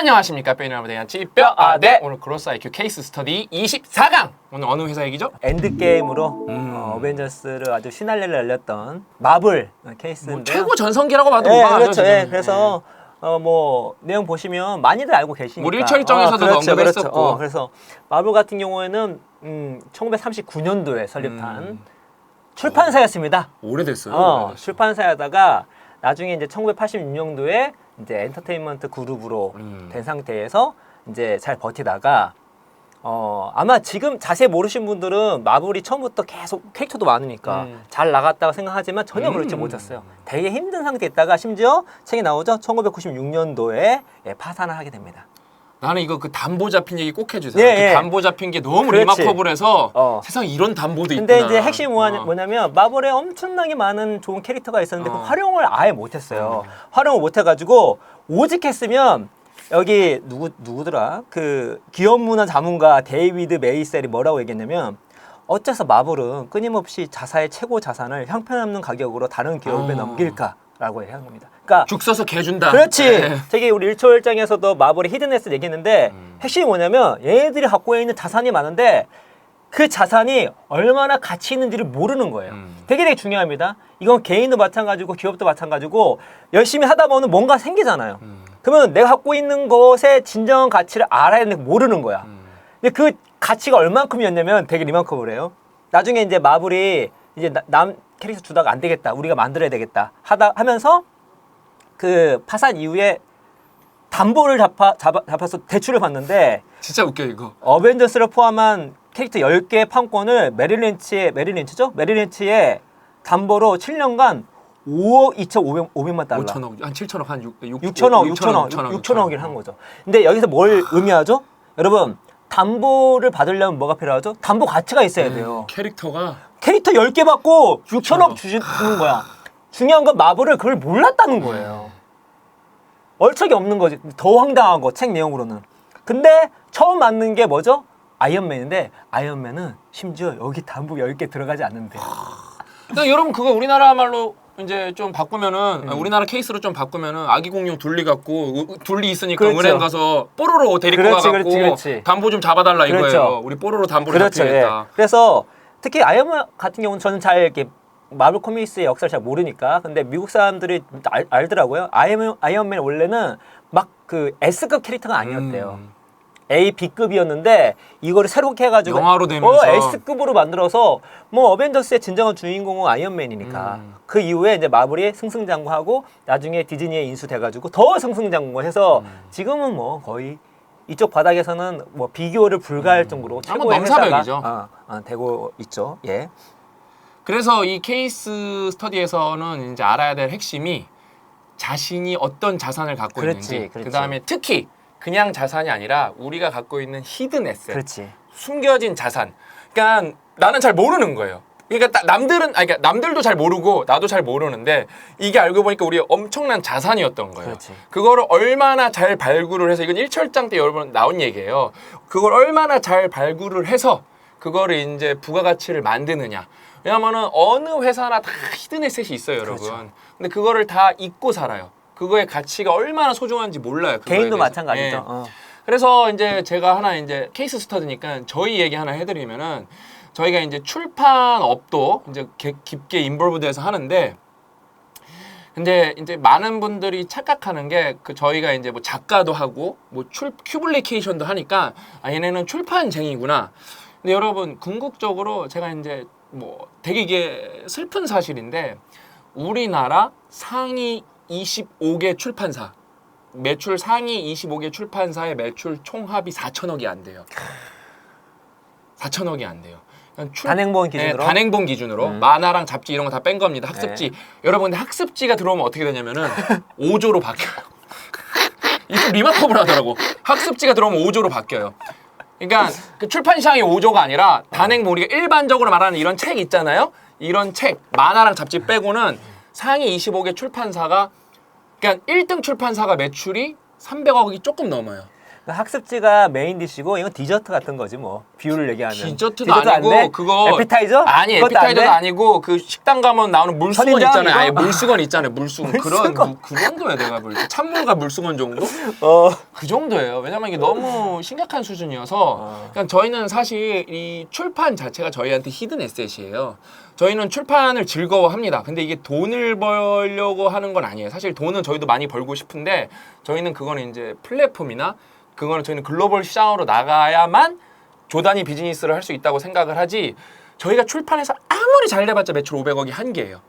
안녕하십니까 빼이나무 대한 찌뼈아대 오늘 크로스 IQ 케이스 스터디 24강 오늘 어느 회사 얘기죠? 엔드게임으로 음. 어, 어벤져스를 아주 신날레를 날렸던 마블 케이스인데요. 뭐 최고 전성기라고 봐도 네, 무방하죠 그렇죠. 지금. 예, 그래서 어, 뭐 내용 보시면 많이들 알고 계시니까. 우리 일철정에서도 그렇죠, 언급했었고. 그렇죠. 어, 그래서 마블 같은 경우에는 음, 1939년도에 설립한 음. 출판사였습니다. 오래됐어요. 어, 오래됐어요. 출판사에다가 나중에 이제 1986년도에 이제 엔터테인먼트 그룹으로 음. 된 상태에서 이제 잘 버티다가 어 아마 지금 자세히 모르신 분들은 마블이 처음부터 계속 캐릭터도 많으니까 음. 잘 나갔다고 생각하지만 전혀 음. 그렇지 못했어요. 되게 힘든 상태에 있다가 심지어 책이 나오죠. 1996년도에 예, 파산을 하게 됩니다. 나는 이거 그 담보 잡힌 얘기 꼭 해주세요. 예, 그 예. 담보 잡힌 게 너무 그렇지. 리마커블해서 어. 세상에 이런 담보도 있구나. 근데 이제 핵심이 뭐냐, 어. 뭐냐면 마블에 엄청나게 많은 좋은 캐릭터가 있었는데 어. 그 활용을 아예 못했어요. 활용을 못해가지고 오직 했으면 여기 누구 누구더라 그 기업 문화 자문가 데이비드 메이셀이 뭐라고 얘기했냐면 어째서 마블은 끊임없이 자사의 최고 자산을 형편없는 가격으로 다른 기업에 어. 넘길까 라고 얘기한 겁니다. 그러니까 죽 써서 개 준다. 그렇지. 네. 저기 우리 일초일장에서도 마블의 히든에스 얘기했는데 음. 핵심이 뭐냐면 얘네들이 갖고 있는 자산이 많은데 그 자산이 얼마나 가치 있는지를 모르는 거예요. 음. 되게 되게 중요합니다. 이건 개인도 마찬가지고 기업도 마찬가지고 열심히 하다 보면 뭔가 생기잖아요. 음. 그러면 내가 갖고 있는 것의 진정한 가치를 알아야 되는데 모르는 거야. 음. 근데 그 가치가 얼만큼이었냐면 되게 리만큼을 나중에 이제 마블이 이제 나- 남 캐릭터 주다가 안 되겠다. 우리가 만들어야 되겠다. 하다 하면서 그 파산 이후에 담보를 잡아, 잡아, 잡아서 대출을 받는데 진짜 웃겨 이거. 어벤져스를 포함한 캐릭터 10개의 판권을 메릴린치의 메릴린치죠? 메릴린치의 담보로 7년간 5억 2,500, 500만 달러. 5천억, 한 7천억, 한 6, 6, 6천억, 6천억, 6천억을 한 거죠. 근데 여기서 뭘 의미하죠? 여러분, 담보를 받으려면 뭐가 필요하죠? 담보 가치가 있어야 돼요. 캐릭터가 캐릭터 10개 받고 6천억 주시는 거야. 중요한 건 마블을 그걸 몰랐다는 거예요. 얼척이 없는 거지. 더 황당한 거, 책 내용으로는. 근데 처음 맞는 게 뭐죠? 아이언맨인데 아이언맨은 심지어 여기 담보 10개 들어가지 않는데. 그러니까 여러분 그거 우리나라 말로 이제 좀 바꾸면은 음. 아, 우리나라 케이스로 좀 바꾸면은 아기 공룡 둘리 갖고 우- 둘리 있으니까 그렇죠. 은행 가서 뽀로로 데리고 그렇지, 가갖고 그렇지, 그렇지. 담보 좀 잡아달라 이거예요. 그렇죠. 우리 뽀로로 담보를 그렇죠. 예. 잡히겠다. 그래서 특히 아이언맨 같은 경우는 저는 잘 이렇게 마블 코믹스의 역사를 잘 모르니까 근데 미국 사람들이 알, 알더라고요. 아이언맨, 아이언맨 원래는 막 그 S급 캐릭터가 아니었대요. 음. A, B급이었는데 이거를 새롭게 해가지고 영화로 되면서. 어, S급으로 만들어서 뭐 어벤져스의 진정한 주인공은 아이언맨이니까 음. 그 이후에 이제 마블이 승승장구하고 나중에 디즈니에 인수돼가지고 더 승승장구해서 음. 지금은 뭐 거의 이쪽 바닥에서는 뭐 비교를 불가할 정도로 아, 최고의 뭐 회사가 넘사벽이죠. 어, 어, 되고 있죠. 예. 그래서 이 케이스 스터디에서는 이제 알아야 될 핵심이 자신이 어떤 자산을 갖고 그렇지, 있는지 그렇지. 그다음에 특히 그냥 자산이 아니라 우리가 갖고 있는 히든 에셋 그렇지. 숨겨진 자산. 그러니까 나는 잘 모르는 거예요. 그러니까 나- 남들은 아니 그러니까 남들도 잘 모르고 나도 잘 모르는데 이게 알고 보니까 우리 엄청난 자산이었던 거예요. 그렇지. 그거를 얼마나 잘 발굴을 해서 이건 일철장 때 여러 번 나온 얘기예요. 그걸 얼마나 잘 발굴을 해서 그거를 이제 부가가치를 만드느냐. 왜냐면은 어느 회사나 다 히든 에셋이 있어요, 여러분. 그렇죠. 근데 그거를 다 잊고 살아요. 그거의 가치가 얼마나 소중한지 몰라요. 그거에 개인도 대해서. 마찬가지죠. 예. 어. 그래서 이제 제가 하나 이제 케이스 스터디니까 저희 얘기 하나 해드리면은 저희가 이제 출판업도 이제 개- 깊게 인볼브돼서 하는데 근데 이제 많은 분들이 착각하는 게 그 저희가 이제 뭐 작가도 하고 뭐 출 큐블리케이션도 하니까 아 얘네는 출판쟁이구나. 근데 여러분 궁극적으로 제가 이제 뭐 되게 이게 슬픈 사실인데 우리나라 상위 25개 출판사 매출 상위 25개 출판사의 매출 총합이 4천억이 안 돼요. 4천억이 안 돼요. 출- 단행본 네, 기준으로 단행본 기준으로 음. 만화랑 잡지 이런 거 다 뺀 겁니다. 학습지. 네. 여러분 근데 학습지가 들어오면 어떻게 되냐면은 5조로 바뀌어요. 이좀 리마커블 하더라고. 학습지가 들어오면 5조로 바뀌어요. 그러니까 그 출판 시장이 5조가 아니라 단행 뭐 우리가 일반적으로 말하는 이런 책 있잖아요. 이런 책 만화랑 잡지 빼고는 상위 25개 출판사가 그러니까 1등 출판사가 매출이 300억이 조금 넘어요. 학습지가 메인 디시고 이건 디저트 같은 거지 뭐 비율을 얘기하면 디저트도 아니고 돼? 그거 에피타이저? 아니 그것도 안 에피타이저도 돼? 아니고 그 식당 가면 나오는 물수건 선인장 있잖아요. 아예? 물수건 있잖아요. 물수건 그런 물수건. 무- 그 정도야 내가 볼 때. 찬물과 물수건 정도? 어. 그 정도예요. 왜냐면 이게 너무 심각한 수준이어서 어. 그냥 저희는 사실 이 출판 자체가 저희한테 히든 에셋이에요. 저희는 출판을 즐거워합니다. 근데 이게 돈을 벌려고 하는 건 아니에요. 사실 돈은 저희도 많이 벌고 싶은데 저희는 그거는 이제 플랫폼이나 그거는 저희는 글로벌 시장으로 나가야만 조단위 비즈니스를 할 수 있다고 생각을 하지 저희가 출판해서 아무리 잘 돼봤자 매출 500억이 한계예요.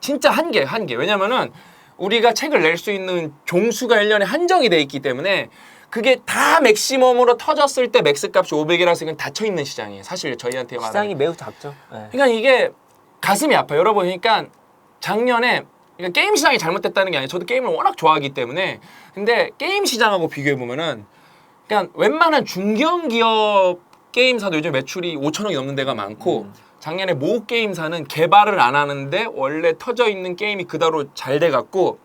진짜 한계, 한계. 왜냐면은 우리가 책을 낼 수 있는 종수가 1년에 한정이 돼 있기 때문에 그게 다 맥시멈으로 터졌을 때 맥스 값이 500이라서 이건 닫혀 있는 시장이에요. 사실 저희한테. 시장이 매우 작죠. 네. 그러니까 이게 가슴이 아파요. 여러분, 그러니까 작년에 그러니까 게임 시장이 잘못됐다는 게 아니에요. 저도 게임을 워낙 좋아하기 때문에. 근데 게임 시장하고 비교해 보면은 그냥 웬만한 중견 기업 게임사도 요즘 매출이 5천 억이 넘는 데가 많고 작년에 모 게임사는 개발을 안 하는데 원래 터져 있는 게임이 그대로 잘 돼 갖고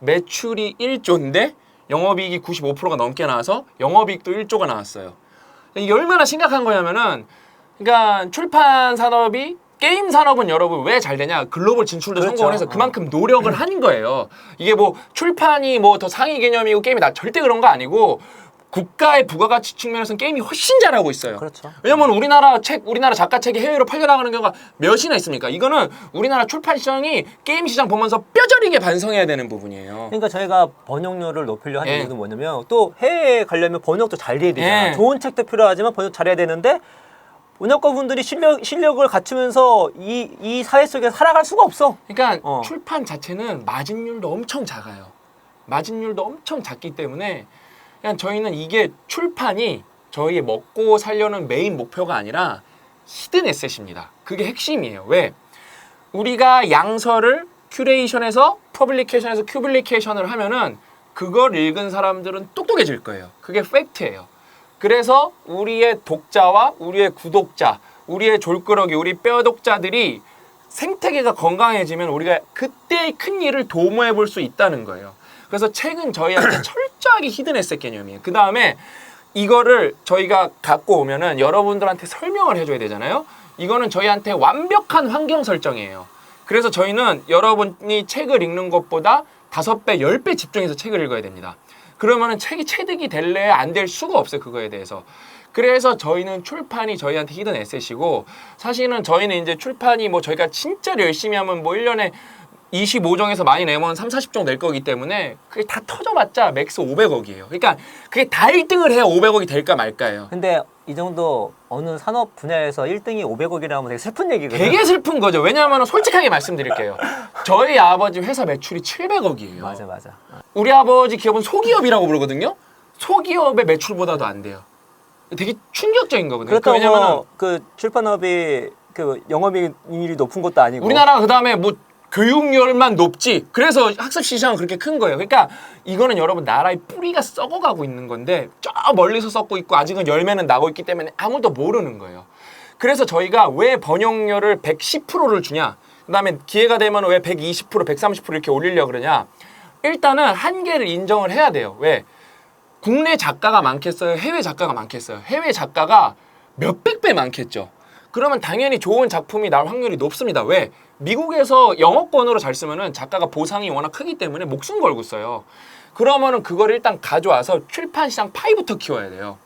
매출이 1조인데 영업이익이 95%가 넘게 나와서 영업이익도 1조가 나왔어요. 이게 얼마나 심각한 거냐면은 그러니까 출판 산업이 게임 산업은 여러분 왜 잘 되냐? 글로벌 진출도 그렇죠. 성공을 해서 그만큼 노력을 한 거예요. 이게 뭐 출판이 뭐 더 상위 개념이고 게임이 나 절대 그런 거 아니고 국가의 부가가치 측면에서는 게임이 훨씬 잘하고 있어요. 그렇죠. 왜냐면 우리나라 책, 우리나라 작가 책이 해외로 팔려나가는 경우가 몇이나 있습니까? 이거는 우리나라 출판 시장이 게임 시장 보면서 뼈저리게 반성해야 되는 부분이에요. 그러니까 저희가 번역률을 높이려 하는 예. 이유는 뭐냐면 또 해외에 가려면 번역도 잘 돼야 되잖아. 예. 좋은 책도 필요하지만 번역 잘해야 되는데 번역가 분들이 실력 실력을 갖추면서 이 이 사회 속에 살아갈 수가 없어. 그러니까 어. 출판 자체는 마진율도 엄청 작아요. 마진율도 엄청 작기 때문에 그냥 저희는 이게 출판이 저희의 먹고 살려는 메인 목표가 아니라 히든 에셋입니다. 그게 핵심이에요. 왜? 우리가 양서를 큐레이션에서 퍼블리케이션에서 큐블리케이션을 하면은 그걸 읽은 사람들은 똑똑해질 거예요. 그게 팩트예요. 그래서 우리의 독자와 우리의 구독자, 우리의 졸끄러기, 우리 뼈독자들이 생태계가 건강해지면 우리가 그때의 큰 일을 도모해 볼 수 있다는 거예요. 그래서 책은 저희한테 철저하게 히든 에셋 개념이에요. 그 다음에 이거를 저희가 갖고 오면은 여러분들한테 설명을 해줘야 되잖아요. 이거는 저희한테 완벽한 환경 설정이에요. 그래서 저희는 여러분이 책을 읽는 것보다 다섯 배, 열 배 집중해서 책을 읽어야 됩니다. 그러면은 책이 체득이 될래 안 될 수가 없어요. 그거에 대해서. 그래서 저희는 출판이 저희한테 히든 에셋이고 사실은 저희는 이제 출판이 뭐 저희가 진짜 열심히 하면 뭐 1년에 25정에서 많이 내면 3, 40정 낼 거기 때문에 그게 다 터져봤자 맥스 500억이에요. 그러니까 그게 다 1등을 해야 500억이 될까 말까예요. 근데 이 정도 어느 산업 분야에서 1등이 500억이라면 되게 슬픈 얘기거든요. 되게 슬픈 거죠. 왜냐하면 솔직하게 말씀드릴게요. 저희 아버지 회사 매출이 700억이에요. 맞아 맞아. 우리 아버지 기업은 소기업이라고 부르거든요. 소기업의 매출보다도 안 돼요. 되게 충격적인 거거든요. 그렇다고 왜냐면 뭐그 출판업이 그 영업이익률이 높은 것도 아니고 우리나라가 그 다음에 뭐 교육열만 높지. 그래서 학습 시장은 그렇게 큰 거예요. 그러니까 이거는 여러분 나라의 뿌리가 썩어가고 있는 건데 저 멀리서 썩고 있고 아직은 열매는 나고 있기 때문에 아무도 모르는 거예요. 그래서 저희가 왜 번역률을 110%를 주냐? 그다음에 기회가 되면 왜 120%, 130% 이렇게 올리려 그러냐? 일단은 한계를 인정을 해야 돼요. 왜? 국내 작가가 많겠어요? 해외 작가가 많겠어요? 해외 작가가 몇백 배 많겠죠. 그러면 당연히 좋은 작품이 나올 확률이 높습니다. 왜? 미국에서 영어권으로 잘 쓰면은 작가가 보상이 워낙 크기 때문에 목숨 걸고 써요. 그러면은 그걸 일단 가져와서 출판 시장 파이부터 키워야 돼요.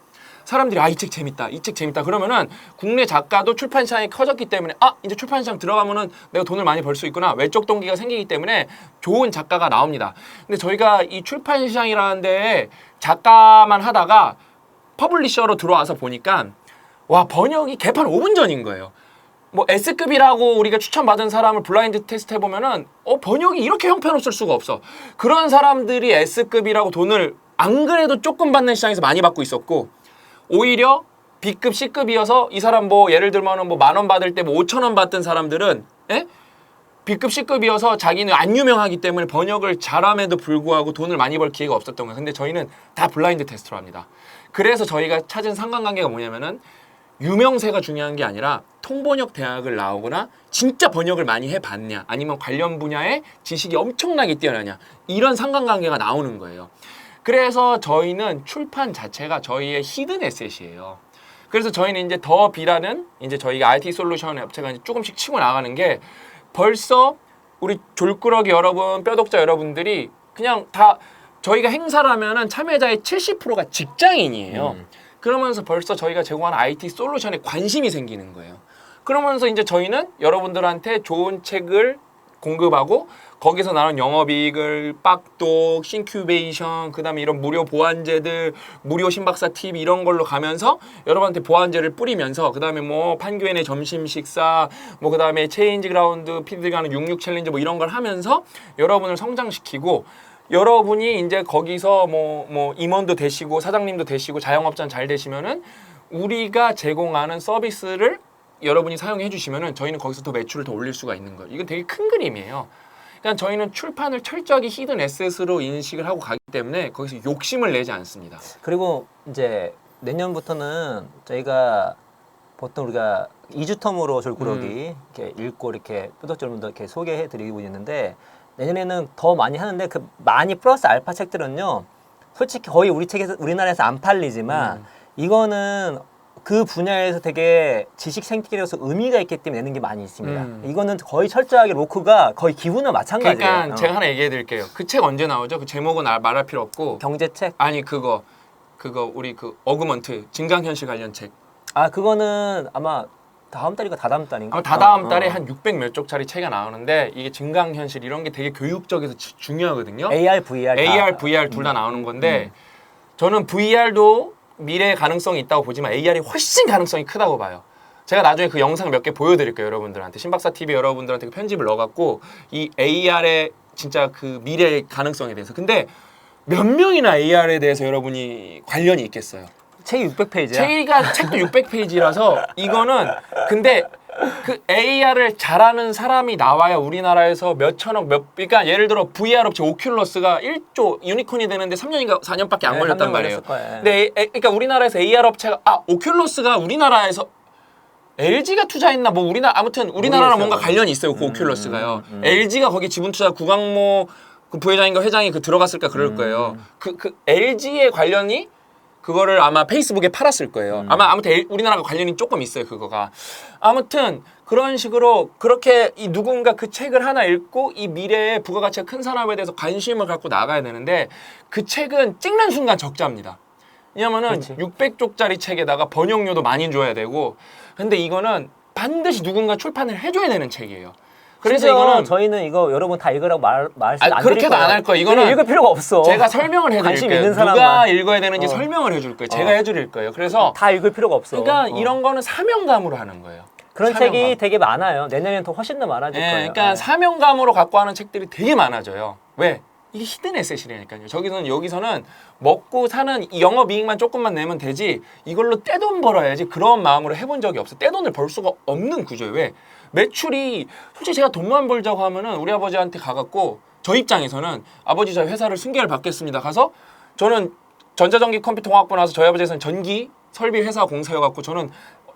사람들이 아 이 책 재밌다 이 책 재밌다 그러면은 국내 작가도 출판 시장이 커졌기 때문에 아 이제 출판 시장 들어가면은 내가 돈을 많이 벌 수 있구나 외적 동기가 생기기 때문에 좋은 작가가 나옵니다 근데 저희가 이 출판 시장이라는 데에 작가만 하다가 퍼블리셔로 들어와서 보니까 와 번역이 개판 5분 전인 거예요 뭐 S급이라고 우리가 추천받은 사람을 블라인드 테스트 해보면은 어 번역이 이렇게 형편없을 수가 없어 그런 사람들이 S급이라고 돈을 안 그래도 조금 받는 시장에서 많이 받고 있었고 오히려 B급, C급이어서 이 사람 뭐 예를 들면은 뭐 만 원 받을 때 뭐 5천 원 받던 사람들은 예? B급, C급이어서 자기는 안 유명하기 때문에 번역을 잘함에도 불구하고 돈을 많이 벌 기회가 없었던 거예요. 근데 저희는 다 블라인드 테스트로 합니다. 그래서 저희가 찾은 상관관계가 뭐냐면은 유명세가 중요한 게 아니라 통번역 대학을 나오거나 진짜 번역을 많이 해봤냐 아니면 관련 분야의 지식이 엄청나게 뛰어나냐 이런 상관관계가 나오는 거예요. 그래서 저희는 출판 자체가 저희의 히든 에셋이에요. 그래서 저희는 이제 더 비라는 이제 저희가 IT 솔루션 업체가 조금씩 치고 나가는 게 벌써 우리 졸꾸러기 여러분, 뼈독자 여러분들이 그냥 다 저희가 행사를 하면은 참여자의 70%가 직장인이에요. 음. 그러면서 벌써 저희가 제공하는 IT 솔루션에 관심이 생기는 거예요. 그러면서 이제 저희는 여러분들한테 좋은 책을 공급하고 거기서 나는 영업이익을 빡독, 싱큐베이션, 그다음에 이런 무료 보안제들, 무료 신박사 팁 이런 걸로 가면서 여러분한테 보안제를 뿌리면서 그다음에 뭐 판교인의 점심 식사, 뭐 그다음에 체인지 그라운드 피드가 하는 66 챌린지 뭐 이런 걸 하면서 여러분을 성장시키고 여러분이 이제 거기서 뭐 뭐 임원도 되시고 사장님도 되시고 자영업자 잘 되시면은 우리가 제공하는 서비스를 여러분이 사용해 주시면은 저희는 거기서 더 매출을 더 올릴 수가 있는 거예요. 이건 되게 큰 그림이에요. 그러니까 저희는 출판을 철저하게 히든 에셋으로 인식을 하고 가기 때문에 거기서 욕심을 내지 않습니다. 그리고 이제 내년부터는 저희가 보통 우리가 2주 텀으로 졸꾸러기 음. 이렇게 읽고 이렇게 뾰족절문도 이렇게 소개해 드리고 있는데 내년에는 더 많이 하는데 그 많이 플러스 알파 책들은요 솔직히 거의 우리 책에서 우리나라에서 안 팔리지만 음. 이거는 그 분야에서 되게 지식 생태계로서 의미가 있기 때문에 내는 게 많이 있습니다. 음. 이거는 거의 철저하게 로크가 거의 기분은 마찬가지예요. 그러니까 어. 제가 하나 얘기해 드릴게요. 그 책 언제 나오죠? 그 제목은 알- 말할 필요 없고 경제책 아니 그거 그거 우리 그 어그먼트 증강현실 관련 책 아 그거는 아마 다음 달인가 다다음 달인가 아마 다다음 어, 달에 어. 한600 몇 쪽짜리 책이 나오는데 이게 증강 현실 이런 게 되게 교육적에서 지- 중요하거든요. AR, VR, 다. AR, VR 둘 다 나오는 건데 음. 저는 VR도 미래의 가능성이 있다고 보지만 AR이 훨씬 가능성이 크다고 봐요. 제가 나중에 그 영상 몇 개 보여드릴게요 여러분들한테 신박사 TV 여러분들한테 그 편집을 넣어갖고 이 AR의 진짜 그 미래의 가능성에 대해서 근데 몇 명이나 AR에 대해서 여러분이 관련이 있겠어요. 책이 600페이지야. 책이가 책도 600페이지라서 이거는 근데 그 AR을 잘하는 사람이 나와야 우리나라에서 몇 천억 몇 그러니까 예를 들어 VR 업체 오큘러스가 1조 유니콘이 되는데 3년인가 4년밖에 안 네, 걸렸단 말이에요. 걸렸을 거예요. 근데 에- 에- 그러니까 우리나라에서 AR 업체가 아 오큘러스가 우리나라에서 LG가 투자했나 뭐 우리나라 아무튼 우리나라랑 모르겠어요. 뭔가 관련이 있어요. 그 음, 오큘러스가요. 음, 음. LG가 거기 지분 투자 구광모 그 부회장인가 회장이 그 들어갔을까 음. 그럴 거예요. 그 그 LG의 관련이 그거를 아마 페이스북에 팔았을 거예요. 아마 아무튼 엘- 우리나라가 관련이 조금 있어요. 그거가 아무튼 그런 식으로 그렇게 이 누군가 그 책을 하나 읽고 이 미래의 부가가치가 큰 산업에 대해서 관심을 갖고 나가야 되는데 그 책은 찍는 순간 적자입니다. 왜냐면은 그렇지. 600쪽짜리 책에다가 번역료도 많이 줘야 되고 근데 이거는 반드시 누군가 출판을 해줘야 되는 책이에요. 그래서 심지어 이거는 저희는 이거 여러분 다 읽으라고 말 말씀 아니, 안 그렇게도 드릴 거예요. 안 할 거예요. 이거는 읽을 필요가 없어. 제가 설명을 관심 해드릴게요. 있는 누가 사람만. 읽어야 되는지 어. 설명을 해줄 거예요. 제가 어. 해드릴 거예요. 그래서 다 읽을 필요가 없어. 그러니까 어. 이런 거는 사명감으로 하는 거예요. 그런 사명감. 책이 되게 많아요. 내년엔 더 훨씬 더 많아질 예, 거예요. 그러니까 예. 사명감으로 갖고 하는 책들이 되게 많아져요. 왜? 이게 히든 에셋이라니까요. 저기서는 여기서는 먹고 사는 이 영업 이익만 조금만 내면 되지 이걸로 떼돈 벌어야지 그런 마음으로 해본 적이 없어. 떼돈을 벌 수가 없는 구조예요. 왜? 매출이 솔직히 제가 돈만 벌자고 하면은 우리 아버지한테 가갖고 저 입장에서는 아버지 저 회사를 승계를 받겠습니다. 가서 저는 전자전기 컴퓨터 공학부 나와서 저희 아버지에서는 전기 설비 회사 공사여갖고 저는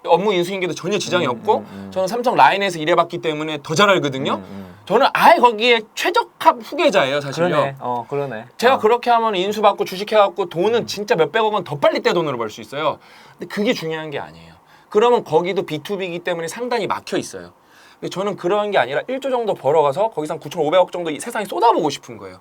업무 인수인계도 전혀 지장이 없고 저는 삼성 라인에서 일해봤기 때문에 더 잘 알거든요. 음. 저는 아예 거기에 최적합 후계자예요, 사실요. 그러네. 어, 그러네. 제가 어. 그렇게 하면 인수받고 주식해갖고 돈은 진짜 몇백억 원더 빨리 떼 돈으로 벌 수 있어요. 근데 그게 중요한 게 아니에요. 그러면 거기도 B2B이기 때문에 상당히 막혀 있어요. 근데 저는 그런 게 아니라 1조 정도 벌어가서 거기서 한 9,500억 정도 이 세상에 쏟아보고 싶은 거예요.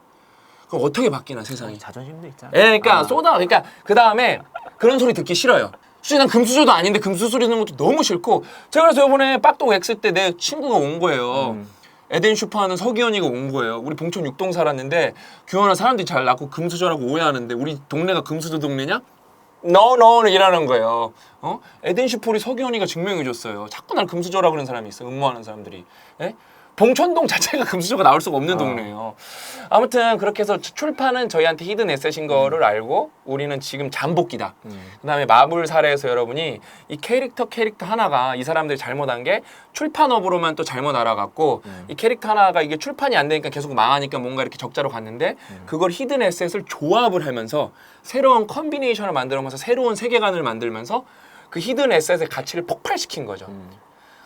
그럼 어떻게 바뀌나 세상이? 자존심도 있잖아. 예, 그러니까 아. 쏟아. 그러니까 그 다음에 그런 소리 듣기 싫어요. 솔직히 난 금수저도 아닌데 금수 소리 듣는 것도 너무 싫고 제가 그래서 이번에 빡도 엑스 때 내 친구가 온 거예요. 음. 에덴 슈퍼 하는 서기현이가 온 거예요. 우리 봉천 육동 살았는데 규현아 사람들이 잘 낳고 금수저라고 오해하는데 우리 동네가 금수저 동네냐? No no 이라는 거예요. 어? 에덴 슈퍼리 서기현이가 증명해 줬어요. 자꾸 날 금수저라 그러는 사람이 있어. 음모하는 사람들이. 예? 봉천동 자체가 금수저가 나올 수가 없는 아. 동네예요. 아무튼 그렇게 해서 출판은 저희한테 히든 에셋인 거를 알고 우리는 지금 잠복기다. 음. 그다음에 마블 사례에서 여러분이 이 캐릭터 캐릭터 하나가 이 사람들이 잘못한 게 출판업으로만 또 잘못 알아갔고 음. 이 캐릭터 하나가 이게 출판이 안 되니까 계속 망하니까 뭔가 이렇게 적자로 갔는데 음. 그걸 히든 에셋을 조합을 하면서 새로운 컨비네이션을 만들면서 새로운 세계관을 만들면서 그 히든 에셋의 가치를 폭발시킨 거죠.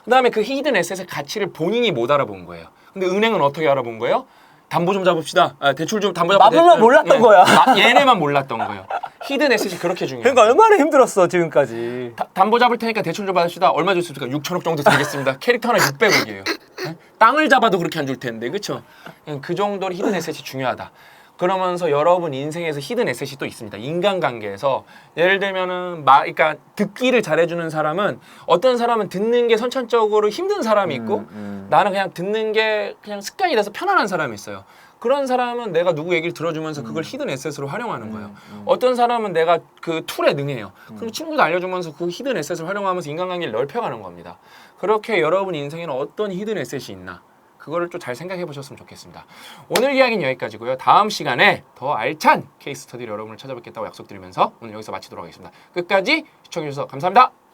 음. 그다음에 그 히든 에셋의 가치를 본인이 못 알아본 거예요. 근데 은행은 어떻게 알아본 거예요? 담보 좀 잡읍시다. 아, 대출 좀 담보 잡고 마블만 몰랐던 거야. 마- 얘네만 몰랐던 거예요. 히든 에셋이 그렇게 중요해요. 그러니까 얼마나 힘들었어 지금까지. 다- 담보 잡을 테니까 대출 좀 받읍시다. 얼마 줄 수 있습니까? 6천억 정도 드리겠습니다. 캐릭터 하나 600억이에요. 땅을 잡아도 그렇게 안 줄 텐데, 그렇죠? 그 정도로 히든 에셋이 중요하다. 그러면서 여러분 인생에서 히든 에셋이 또 있습니다. 인간관계에서 예를 들면은 마, 그러니까 듣기를 잘해주는 사람은 어떤 사람은 듣는 게 선천적으로 힘든 사람이 있고 음. 나는 그냥 듣는 게 그냥 습관이 돼서 편안한 사람이 있어요. 그런 사람은 내가 누구 얘기를 들어주면서 그걸 히든 에셋으로 활용하는 거예요. 어떤 사람은 내가 그 툴에 능해요. 그럼 친구도 알려주면서 그 히든 에셋을 활용하면서 인간관계를 넓혀가는 겁니다. 그렇게 여러분 인생에는 어떤 히든 에셋이 있나? 그거를 좀 잘 생각해 보셨으면 좋겠습니다. 오늘 이야기는 여기까지고요. 다음 시간에 더 알찬 케이스 스터디를 여러분을 찾아뵙겠다고 약속드리면서 오늘 여기서 마치도록 하겠습니다. 끝까지 시청해 주셔서 감사합니다.